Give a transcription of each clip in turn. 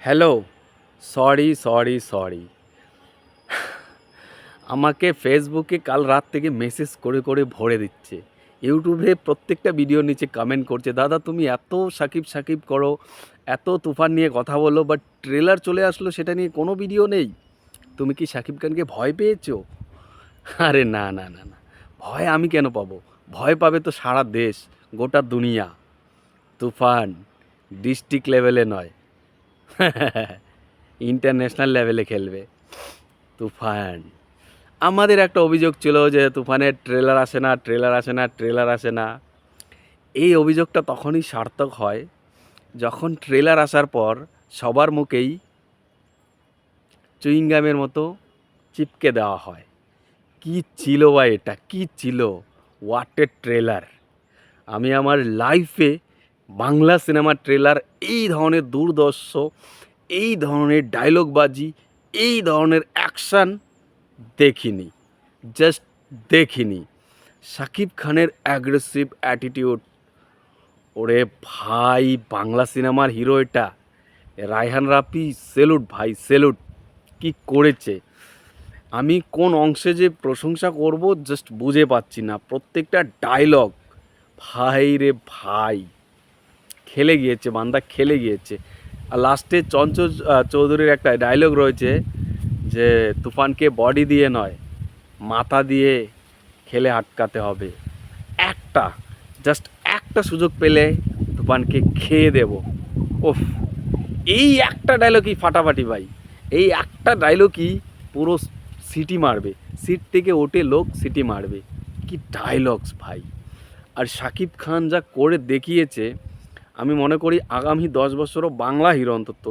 Hello, sorry sorry sorry. আমাকে ফেসবুকে কাল রাত থেকে মেসেজ করে করে ভরে দিচ্ছে। ইউটিউবে প্রত্যেকটা ভিডিওর নিচে কমেন্ট করছে, দাদা, তুমি এত সাকিব সাকিব করো, এত তুফান নিয়ে কথা বলো বাট ট্রেলার চলে আসলো, সেটা নিয়ে কোনো ভিডিও নেই। তুমি কি সাকিব খানকে ভয় পেয়েছ? আরে না না না না। ভয় আমি কেন পাবো? ভয় পাবে তো সারা দেশ, গোটা দুনিয়া। তুফান ডিস্ট্রিক্ট লেভেলে নয়। ইন্টারন্যাশনাল লেভেলে খেলবে। তুফান। আমাদের একটা অভিযোগ ছিল যে তুফানের ট্রেলার আসে না, ট্রেলার আসে না, ট্রেলার আসে না। এই অভিযোগটা তখনই সার্থক হয় যখন ট্রেলার আসার পর সবার মুখেই চুইংগামের মতো চিপকে দেওয়া হয়। কি ছিল বা এটা? কি ছিল? ওয়াটের ট্রেলার আমি আমার লাইফে বাংলা সিনেমার ট্রেলার, এই ধরনের দুর্দর্শ, এই ধরনের ডায়লগবাজি এই ধরনের অ্যাকশান দেখিনি জাস্ট দেখিনি। শাকিব খানের অ্যাগ্রেসিভ অ্যাটিটিউড ওরে ভাই, বাংলা সিনেমার হিরো এটা। রায়হান রাফি সেলুট ভাই সেলুট কি করেছে? আমি কোন অংশে যে প্রশংসা করব জাস্ট বুঝে পাচ্ছি না। প্রত্যেকটা ডায়লগ ভাই রে ভাই। খেলে গিয়েছে, বান্দা খেলে গিয়েছে। আর লাস্টে চঞ্চল চৌধুরীর একটা ডায়লগ রয়েছে যে, তুফানকে বডি দিয়ে নয়, মাথা দিয়ে খেলে আটকাতে হবে। একটা জাস্ট একটা সুযোগ পেলে তুফানকে খেয়ে দেব। ওফ এই একটা ডায়লগই ফাটাফাটি ভাই। এই একটা ডায়লগই পুরো সিটি মারবে। সিট থেকে ওঠে লোক সিটি মারবে। কি ডায়লগস ভাই। আর শাকিব খান যা করে দেখিয়েছে আমি মনে করি আগামী দশ বছরও বাংলা হিরো অন্তত।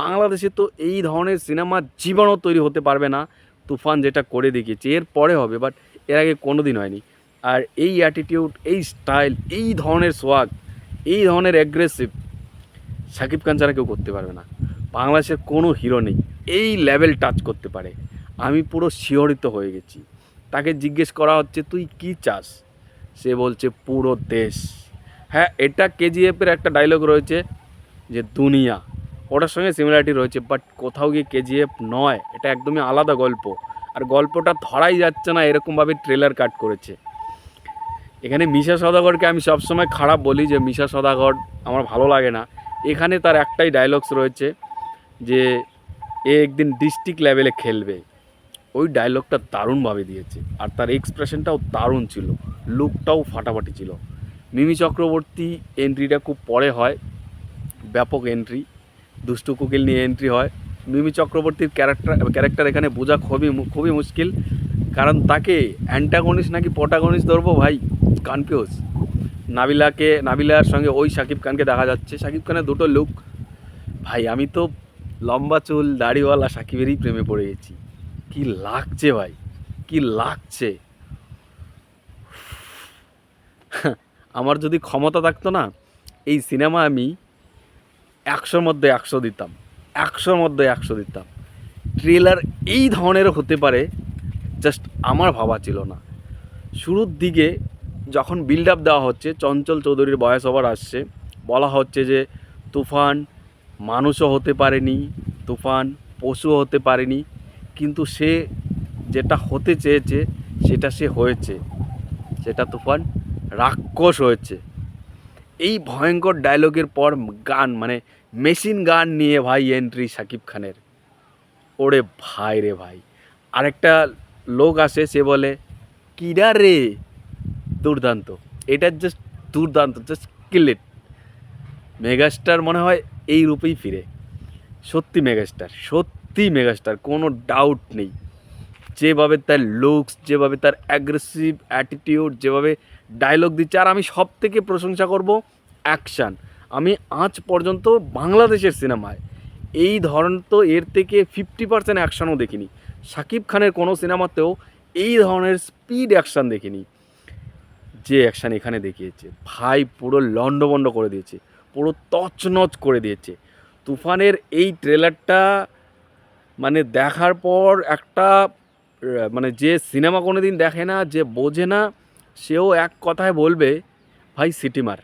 বাংলাদেশে তো এই ধরনের সিনেমা জীবনও তৈরি হতে পারবে না, তুফান যেটা করে দেখিয়েছে। এর পরে হবে বাট এর আগে কোনো দিন হয়নি। আর এই অ্যাটিটিউড এই স্টাইল এই ধরনের সোয়াগ এই ধরনের অ্যাগ্রেসিভ শাকিব খান ছাড়া কেউ করতে পারবে না। বাংলাদেশের কোনো হিরো নেই, এই লেভেল টাচ করতে পারে। আমি পুরো শিহরিত হয়ে গেছি। তাকে জিজ্ঞেস করা হচ্ছে, তুই কি চাস? সে বলছে, পুরো দেশ। হ্যাঁ এটা কেজিএফের একটা ডায়লগ রয়েছে যে দুনিয়া। ওটার সঙ্গে সিমিলারিটি রয়েছে বাট কোথাও গিয়ে কেজিএফ নয়, এটা একদমই আলাদা গল্প। আর গল্পটা ধরাই যাচ্ছে না, এরকমভাবে ট্রেলার কাট করেছে। এখানে মিশা সদাগরকে আমি সবসময় খারাপ বলি যে, মিশা সদাগর আমার ভালো লাগে না। এখানে তার একটাই ডায়লগস রয়েছে যে, এ একদিন ডিস্ট্রিক্ট লেভেলে খেলবে। ওই ডায়লগটা দারুণভাবে দিয়েছে। আর তার এক্সপ্রেশনটাও দারুণ ছিল। লুকটাও ফাটাফাটি ছিল। মিমি চক্রবর্তী এন্ট্রিটা খুব পরে হয়, ব্যাপক এন্ট্রি দুষ্টু কুকিল নিয়ে এন্ট্রি হয়। মিমি চক্রবর্তীর ক্যারেক্টার ক্যারেক্টার এখানে বোঝা খুবই খুবই মুশকিল, কারণ তাকে অ্যান্টাগনিস নাকি পটাগনিস ধরবো ভাই? কনফিউজ নাবিলাকে, নাবিলার সঙ্গে ওই শাকিব খানকে দেখা যাচ্ছে। শাকিব খানের দুটো লুক ভাই, আমি তো লম্বা চুল, দাড়িওয়ালা সাকিবেরই প্রেমে পড়ে গেছি। কি লাগছে ভাই? কি লাগছে? আমার যদি ক্ষমতা থাকতো না, এই সিনেমা আমি একশোর মধ্যে একশো দিতাম, একশোর মধ্যে একশো দিতাম। ট্রেলার এই ধরনের হতে পারে জাস্ট আমার ভাবা ছিল না। শুরুর দিকে যখন বিল্ড আপ দেওয়া হচ্ছে, চঞ্চল চৌধুরীর বয়স ওভার আসছে, বলা হচ্ছে যে তুফান মানুষও হতে পারেনি, তুফান পশুও হতে পারেনি, কিন্তু সে যেটা হতে চেয়েছে, সেটা সে হয়েছে। সেটা তুফান রাক্ষস হয়েছে। এই ভয়ঙ্কর ডায়লগের পর গান মানে মেশিন গান নিয়ে ভাই এন্ট্রি সাকিব খানের। ওরে ভাই রে ভাই। আরেকটা লোক আসে, সে বলে, কিরা রে? দুর্দান্ত। এটা জাস্ট দুর্দান্ত জাস্ট কিলেট মেগাস্টার মনে হয় এই রূপেই ফিরে। সত্যি মেগাস্টার সত্যি মেগাস্টার কোনো ডাউট নেই। যেভাবে তার লুকস যেভাবে তার অ্যাগ্রেসিভ অ্যাটিটিউড যেভাবে ডায়লগ দিচ্ছে, আর আমি সব থেকে প্রশংসা করব অ্যাকশান আমি আজ পর্যন্ত বাংলাদেশের সিনেমায় এই ধরন তো এর থেকে ফিফটি পার্সেন্ট অ্যাকশানও দেখিনি। শাকিব খানের কোনো সিনেমাতেও এই ধরনের স্পিড অ্যাকশান দেখিনি। যে অ্যাকশান এখানে দেখিয়েছে, ভাই পুরো লণ্ডভণ্ড করে দিয়েছে, পুরো তছনছ করে দিয়েছে। তুফানের এই ট্রেলারটা মানে দেখার পর একটা মানে যে সিনেমা কোনো দিন দেখে না, যে বোঝে না, সেও এক কথায় বলবে, ভাই, সিটি মার।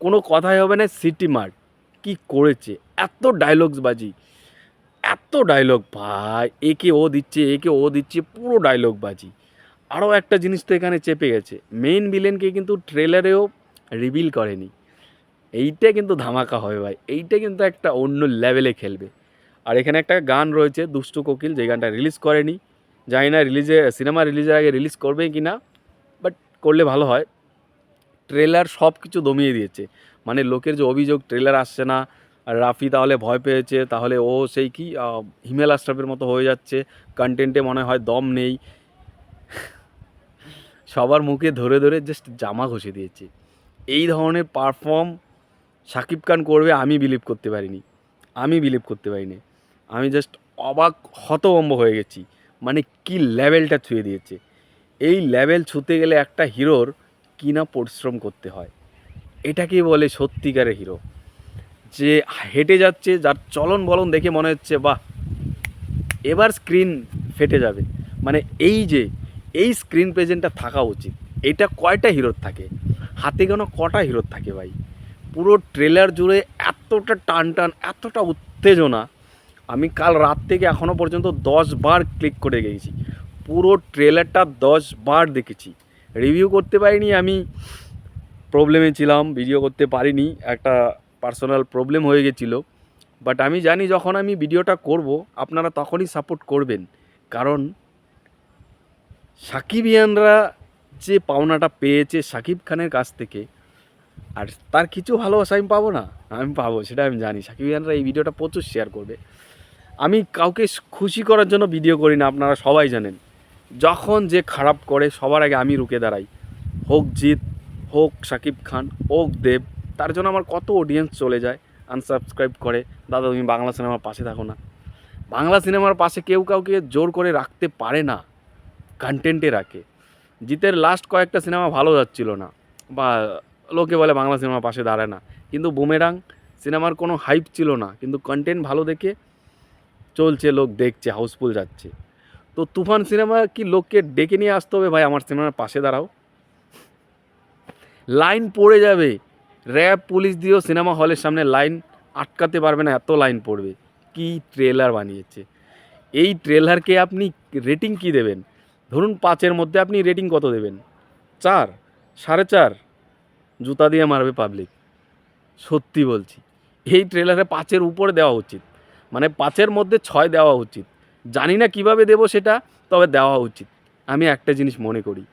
কোনো কথাই হবে না, সিটি মার। কি করেছে? এত ডায়লগস বাজি। এত ডায়লগ ভাই, একে ও দিচ্ছে, একে ও দিচ্ছে, পুরো ডায়লগ বাজি। আরও একটা জিনিস তো এখানে চেপে গেছে। মেইন ভিলেনকে কিন্তু ট্রেলারেও রিভিল করেনি। এইটা কিন্তু ধামাকা হবে, ভাই। এইটা কিন্তু একটা অন্য লেভেলে খেলবে। আর এখানে একটা গান রয়েছে দুষ্টু কোকিল, যে গানটা রিলিজ করেনি। জানি না রিলিজে সিনেমা রিলিজের আগে রিলিজ করবে কি না বাট করলে ভালো হয়। ট্রেলার সব কিছু দমিয়ে দিয়েছে। মানে লোকের যে অভিযোগ ট্রেলার আসছে না, আর রাফি তাহলে ভয় পেয়েছে, তাহলে ও সেই কি হিমেল আশরাফের মতো হয়ে যাচ্ছে কন্টেন্টে মনে হয় দম নেই। সবার মুখে ধরে ধরে জাস্ট জামা ঘষে দিয়েছে। এই ধরনের পারফর্ম শাকিব খান করবে আমি বিলিভ করতে পারিনি। আমি বিলিভ করতে পারিনি। আমি জাস্ট অবাক হতবম্ব হয়ে গেছি। মানে কি লেভেলটা ছুঁয়ে দিয়েছে। এই লেভেল ছুঁতে গেলে একটা হিরোর কি না পরিশ্রম করতে হয়। এটাকে বলে সত্যিকারের হিরো। যে হেঁটে যাচ্ছে, যার চলন বলন দেখে মনে হচ্ছে, বাহ, এবার স্ক্রিন ফেটে যাবে। মানে এই যে, এই স্ক্রিন প্রেজেন্টটা থাকা উচিত। এটা কয়টা হিরোর থাকে? হাতে কেন কটা হিরোর থাকে ভাই? পুরো ট্রেলার জুড়ে এতটা টান টান এতটা উত্তেজনা আমি কাল রাত থেকে এখনও পর্যন্ত দশ বার ক্লিক করে গেছি। পুরো ট্রেলারটা দশ বার দেখেছি। রিভিউ করতে পারিনি আমি প্রবলেমে ছিলাম ভিডিও করতে পারিনি, একটা পার্সোনাল প্রবলেম হয়ে গেছিল। বাট আমি জানি যখন আমি ভিডিওটা করব, আপনারা তখনই সাপোর্ট করবেন। কারণ সাকিব সাকিবিয়ানরা যে পাওনাটা পেয়েছে সাকিব খানের কাছ থেকে, আর তার কিছু ভালোবাসা আমি পাবো না। আমি পাবো, সেটা আমি জানি। সাকিবিয়ানরা এই ভিডিওটা প্রচুর শেয়ার করবে। আমি কাউকে খুশি করার জন্য ভিডিও করি না, আপনারা সবাই জানেন। যখন যে খারাপ করে, সবার আগে আমি রুকে দাঁড়াই। হোক জিৎ, হোক সাকিব খান, হোক দেব, তার জন্য আমার কত অডিয়েন্স চলে যায় আনসাবস্ক্রাইব করে, দাদা, তুমি বাংলা সিনেমার পাশে থাকো না। বাংলা সিনেমার পাশে কেউ কাউকে জোর করে রাখতে পারে না কন্টেন্টে রাখে। জিতের লাস্ট কয়েকটা সিনেমা ভালো যাচ্ছিল না, বা লোকে বলে বাংলা সিনেমার পাশে দাঁড়ায় না। কিন্তু বুমেরাং সিনেমার কোনো হাইপ ছিল না, কিন্তু কন্টেন্ট ভালো দেখে চলছে, লোক দেখছে, হাউসফুল যাচ্ছে। তো তুফান সিনেমা কি লোককে ডেকে নিয়ে আসতে হবে? ভাই, আমার সিনেমার পাশে দাঁড়াও। লাইন পড়ে যাবে। র্যাব, পুলিশ দিয়েও সিনেমা হলের সামনে লাইন আটকাতে পারবে না, এত লাইন পড়বে। কি ট্রেলার বানিয়েছে। এই ট্রেলারকে আপনি রেটিং কি দেবেন? ধরুন পাঁচের মধ্যে আপনি রেটিং কত দেবেন? চার, সাড়ে চার। জুতা দিয়ে মারবে পাবলিক সত্যি বলছি। এই ট্রেলারে পাঁচের উপরে দেওয়া উচিত। মানে পাঁচের মধ্যে ছয় দেওয়া উচিত। জানি না কীভাবে দেবো সেটা, তবে দেওয়া উচিত। আমি একটা জিনিস মনে করি,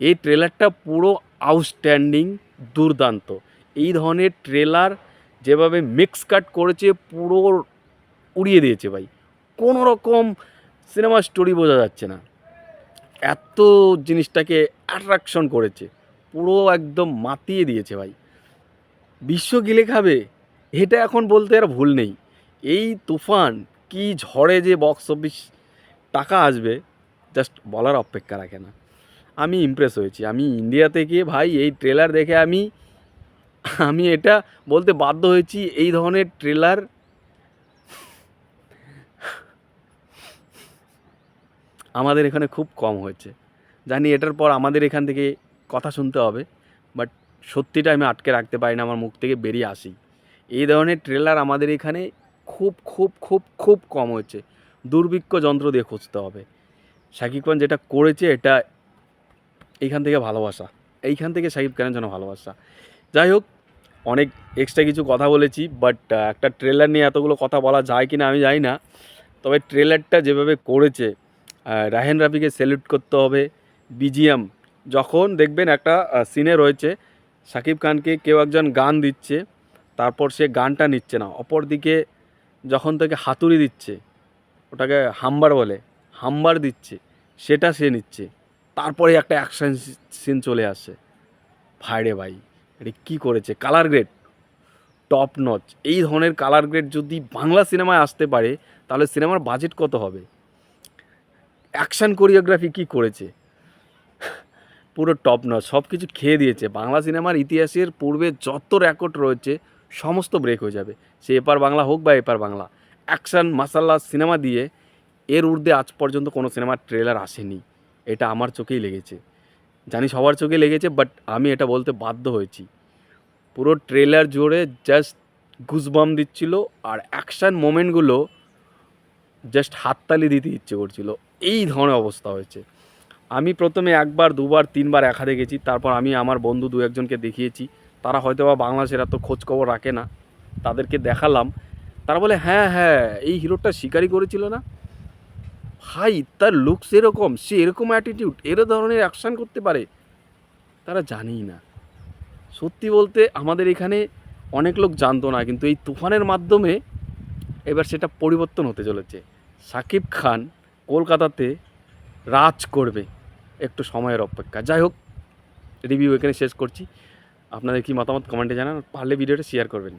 এই ট্রেলারটা পুরো আউটস্ট্যান্ডিং দুর্দান্ত। এই ধরনের ট্রেলার যেভাবে মিক্স কাট করেছে, পুরো উড়িয়ে দিয়েছে ভাই। কোনো রকম সিনেমা স্টোরি বোঝা যাচ্ছে না। এত জিনিসটাকে অ্যাট্রাকশন করেছে, পুরো একদম মাতিয়ে দিয়েছে ভাই। বিশ্ব গিলে খাবে, এটা এখন বলতে আর ভুল নেই। এই তুফান কি ঝড়ে যে বক্স অফিস টাকা আসবে জাস্ট বলার অপেক্ষা রাখে না। আমি ইমপ্রেস হয়েছি। আমি ইন্ডিয়াতে গিয়ে ভাই এই ট্রেলার দেখে আমি আমি এটা বলতে বাধ্য হয়েছি, এই ধরনের ট্রেলার আমাদের এখানে খুব কম হয়েছে। জানি এটার পর আমাদের এখান থেকে কথা শুনতে হবে বাট সত্যিটা আমি আটকে রাখতে পারি না, আমার মুখ থেকে বেরিয়ে আসি। এই ধরনের ট্রেলার আমাদের এখানে খুব খুব খুব খুব কম হয়েছে। দুর্ভিক্ষ যন্ত্র দিয়ে খুঁজতে হবে। শাকিব খান যেটা করেছে, এটা এইখান থেকে ভালোবাসা। এইখান থেকে শাকিব খানের জন্য ভালোবাসা। যাই হোক, অনেক এক্সট্রা কিছু কথা বলেছি বাট একটা ট্রেলার নিয়ে এতগুলো কথা বলা যায় কি না আমি জানি না। তবে ট্রেলারটা যেভাবে করেছে রাহেন রাফিকে স্যালুট করতে হবে। বিজিএম যখন দেখবেন একটা সিনে রয়েছে, শাকিব খানকে কেউ একজন গান দিচ্ছে, তারপর সে গানটা নিচ্ছে না। অপরদিকে যখন তাকে হাতুড়ি দিচ্ছে, ওটাকে হাম্বার বলে, হাম্বার দিচ্ছে, সেটা সে নিচ্ছে। তারপরে একটা অ্যাকশন সিন চলে আসে। ভাইরে ভাই, এটা কী করেছে? কালার গ্রেড টপ নচ এই ধরনের কালার গ্রেড যদি বাংলা সিনেমায় আসতে পারে, তাহলে সিনেমার বাজেট কত হবে? অ্যাকশন কোরিওগ্রাফি কি করেছে? পুরো টপ নচ সব কিছু খেয়ে দিয়েছে। বাংলা সিনেমার ইতিহাসের পূর্বে যত রেকর্ড রয়েছে সমস্ত ব্রেক হয়ে যাবে। সে এপার বাংলা হোক বা এপার বাংলা অ্যাকশন মাসাল্লা সিনেমা দিয়ে এর ঊর্ধ্বে আজ পর্যন্ত কোনো সিনেমার ট্রেলার আসেনি। এটা আমার চোখেই লেগেছে। জানি সবার চোখে লেগেছে বাট আমি এটা বলতে বাধ্য হয়েছি। পুরো ট্রেলার জোরে জাস্ট গুজবাম দিচ্ছিল আর অ্যাকশান মোমেন্টগুলো জাস্ট হাততালি দিতে ইচ্ছে করছিল। এই ধরনের অবস্থা হয়েছে। আমি প্রথমে একবার, দুবার, তিনবার একা দেখেছি তারপর আমি আমার বন্ধু দু একজনকে দেখিয়েছি। তারা হয়তো বা বাংলাদেশের এত খোঁজখবর রাখে না। তাদেরকে দেখালাম। তারা বলে হ্যাঁ হ্যাঁ এই হিরোটা শিকারি করেছিল না? ভাই, তার লুকস এরকম সে এরকম অ্যাটিটিউড এর ধরনের অ্যাকশান করতে পারে? তারা জানেই না। সত্যি বলতে আমাদের এখানে অনেক লোক জানতো না, কিন্তু এই তুফানের মাধ্যমে এবার সেটা পরিবর্তন হতে চলেছে। সাকিব খান কলকাতাতে রাজ করবে একটু সময়ের অপেক্ষা। যাই হোক রিভিউ এখানে শেষ করছি। আপনাদের কি মতামত কমেন্টে জানান। পারলে ভিডিওটা শেয়ার করবেন।